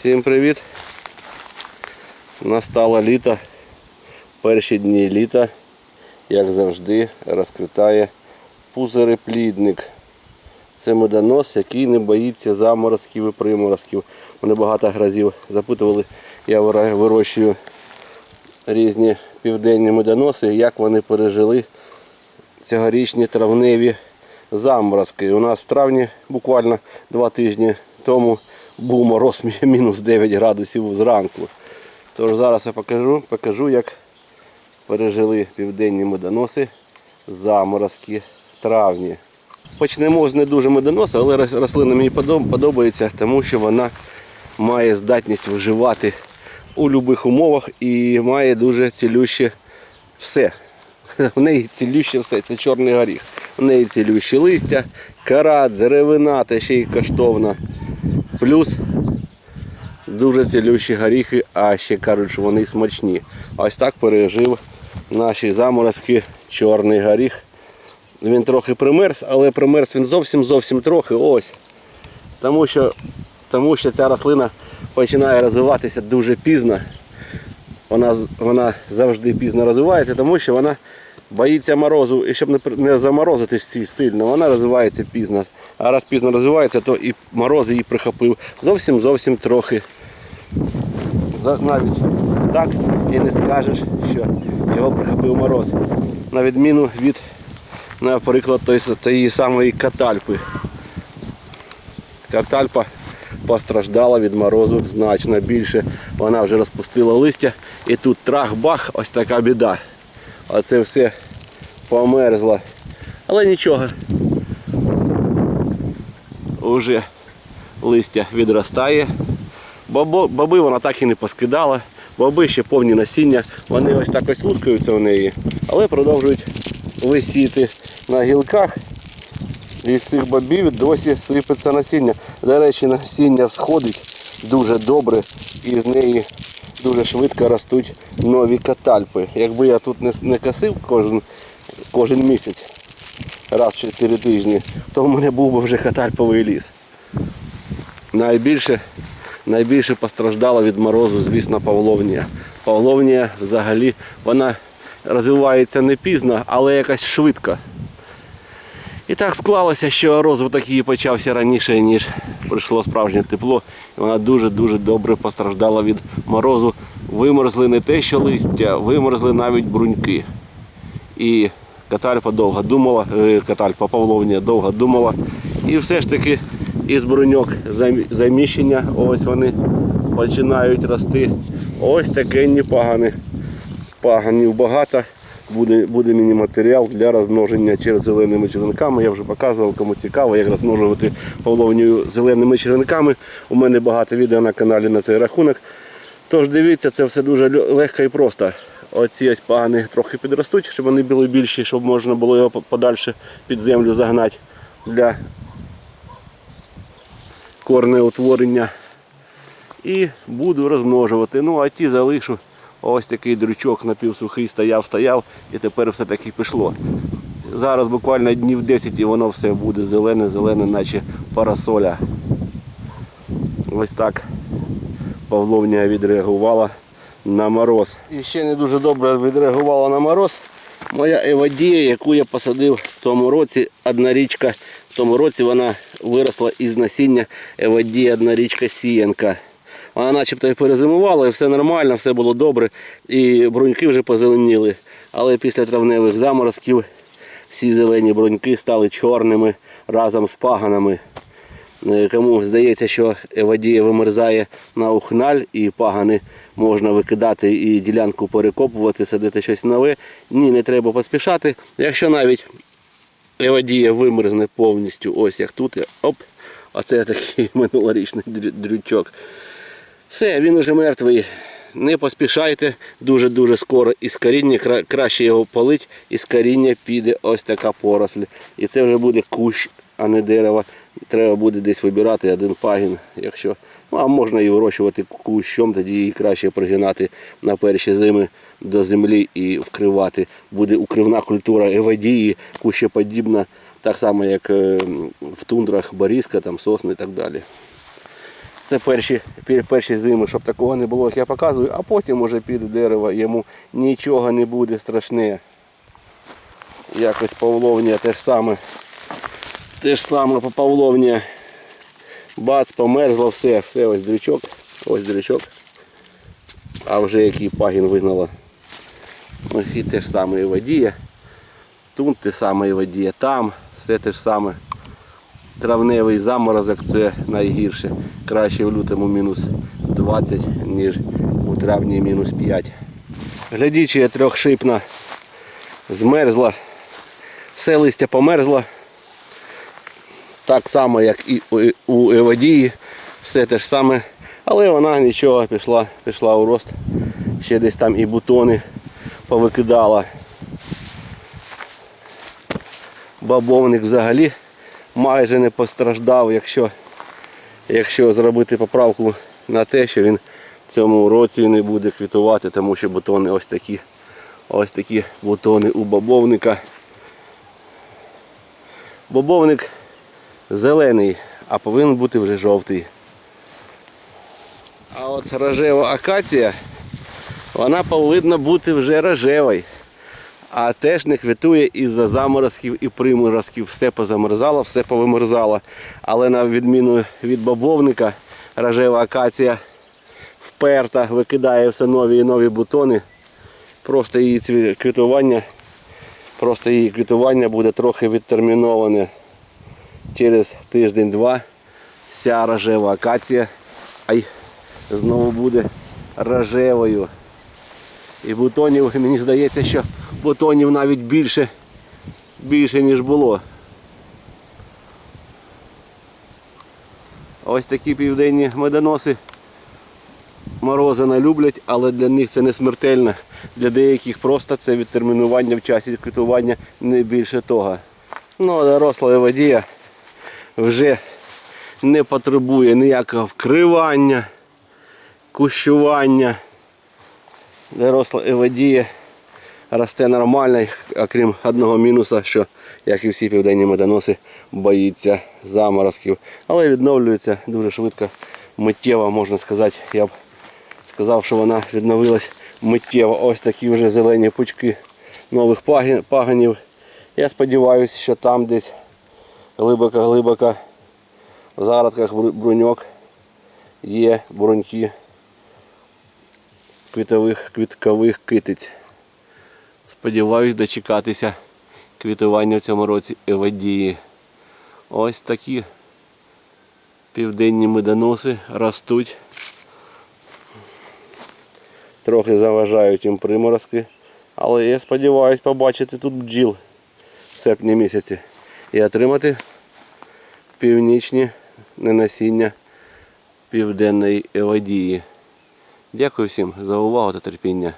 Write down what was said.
Всім привіт! Настало літо. Перші дні літа, як завжди, розквітає пузиреплідник. Це медонос, який не боїться заморозків і приморозків. Мене багато гразів запитували, я вирощую різні південні медоноси, як вони пережили цьогорічні травневі заморозки. У нас в травні буквально два тижні тому був мороз мінус 9 градусів зранку. Тож зараз я покажу, покажу як пережили південні медоноси заморозки в травні. Почнемо з не дуже медоноса, але рослина мені подобається, тому що вона має здатність виживати у будь-яких умовах і має дуже цілюще все. В неї цілюще все, це чорний горіх. В неї цілющі листя, кора, деревина та ще й коштовна. Плюс дуже цілющі горіхи, а ще кажуть, що вони смачні. Ось так пережив наші заморозки чорний горіх. Він трохи примерз, але примерз він зовсім зовсім трохи. Ось. Тому що, тому що ця рослина починає розвиватися дуже пізно. Вона, вона завжди пізно розвивається, тому що вона боїться морозу. І щоб не, при- не заморозити сильно, вона розвивається пізно. А раз пізно розвивається, то і мороз її прихопив зовсім зовсім трохи. Навіть так і не скажеш, що його прихопив мороз. На відміну від, наприклад, тієї самої катальпи. Катальпа постраждала від морозу значно більше. Вона вже розпустила листя. І тут трах-бах, ось така біда. Оце все померзло. Але нічого. Уже листя відростає. Бобо, боби вона так і не поскидала. Боби ще повні насіння. Вони ось так ось лускаються в неї, але продовжують висіти на гілках. І з цих бобів досі сипеться насіння. До речі, насіння всходить дуже добре і з неї дуже швидко ростуть нові катальпи. Якби я тут не, не косив кожен, кожен місяць, раз в 4 тижні, то в мене був би вже катальповий ліс. Найбільше, найбільше постраждала від морозу, звісно, павловнія. Павловнія взагалі вона розвивається не пізно, але якось швидко. І так склалося, що розвиток її почався раніше, ніж прийшло справжнє тепло. І вона дуже-дуже добре постраждала від морозу. Вимерзли не те, що листя, вимерзли навіть бруньки. І катальпа довго думала, е, катальпа Павловня довго думала. І все ж таки із бруньок заміщення, ось вони починають рости. Ось таке непогане. Паганів багато. Буде, буде мені матеріал для розмноження через зеленими черенками. Я вже показував, кому цікаво, як розмножувати павловню зеленими черенками. У мене багато відео на каналі на цей рахунок. Тож дивіться, це все дуже легко і просто. Оці ось пагани трохи підростуть, щоб вони були більші, щоб можна було його подальше під землю загнати для корнеутворення. І буду розмножувати. Ну а ті залишу. Ось такий дрючок напівсухий стояв, стояв і тепер все таки пішло. Зараз буквально днів 10 і воно все буде зелене, зелене, наче парасоля. Ось так Павловня відреагувала на мороз. І ще не дуже добре відреагувала на мороз. Моя евадія, яку я посадив в тому році, однорічка. В тому році вона виросла із насіння евадія однорічка сіянка. Вона начебто і перезимувала, і все нормально, все було добре. І бруньки вже позеленіли. Але після травневих заморозків всі зелені бруньки стали чорними разом з паганами. Е, Кому здається, що водія вимерзає на ухналь і пагани можна викидати і ділянку перекопувати, садити щось нове. Ні, не треба поспішати. Якщо навіть евадія вимерзне повністю, ось як тут, оп, оце такий минулорічний дрю- дрючок. Все, він уже мертвий. Не поспішайте дуже-дуже скоро із коріння, краще його полить, із коріння піде ось така поросль. І це вже буде кущ, а не дерево. Треба буде десь вибирати один пагін, якщо. Ну, а можна і вирощувати кущом, тоді її краще пригинати на перші зими до землі і вкривати. Буде укривна культура евадії, кущеподібна, так само, як е, в тундрах Борізка, там сосни і так далі. Це перші, перші зими, щоб такого не було, як я показую, а потім уже піде дерево, йому нічого не буде страшне. Якось павловня ж саме. Те ж саме по павловні. Бац, померзло все, все, ось дрючок, ось дрючок. А вже який пагін вигнала. Ось і те ж саме і водіє. Тут те саме і водіє, там все те ж саме. Травневий заморозок це найгірше. Краще в лютому мінус 20, ніж у травні мінус 5. Глядічія трьохшипна змерзла. Все листя померзло. Так само, як і у- Еводії. Все те ж саме. Але вона нічого пішла, пішла у рост. Ще десь там і бутони повикидала. Бабовник взагалі майже не постраждав, якщо, якщо зробити поправку на те, що він в цьому році не буде квітувати, тому що бутони ось такі. Ось такі бутони у бобовника. Бобовник зелений, а повинен бути вже жовтий. А от рожева акація, вона повинна бути вже рожевою. А теж не квітує із-за заморозків і приморозків. Все позамерзало, все повимерзало. Але на відміну від бобовника, рожева акація вперта, викидає все нові і нові бутони. Просто її квітування, просто її квітування буде трохи відтерміноване. Через тиждень-два вся рожева акація ай, знову буде рожевою. І бутонів, мені здається, що бутонів навіть більше, більше ніж було. Ось такі південні медоноси морози не люблять, але для них це не смертельно. Для деяких просто це відтермінування в часі квітування не більше того. Ну, а доросла водія вже не потребує ніякого вкривання, кущування. Доросла еводія росте нормально, окрім одного мінуса, що, як і всі південні медоноси, боїться заморозків. Але відновлюється дуже швидко, миттєво, можна сказати. Я б сказав, що вона відновилась миттєво. Ось такі вже зелені пучки нових паганів. Я сподіваюся, що там десь глибоко-глибоко в зародках бруньок є бруньки квітових квіткових китиць. Сподіваюсь дочекатися квітування в цьому році евадії. Ось такі південні медоноси ростуть. Трохи заважають їм приморозки. Але я сподіваюся побачити тут бджіл в серпні місяці і отримати північні ненасіння південної евадії. Дякую всім за увагу та терпіння.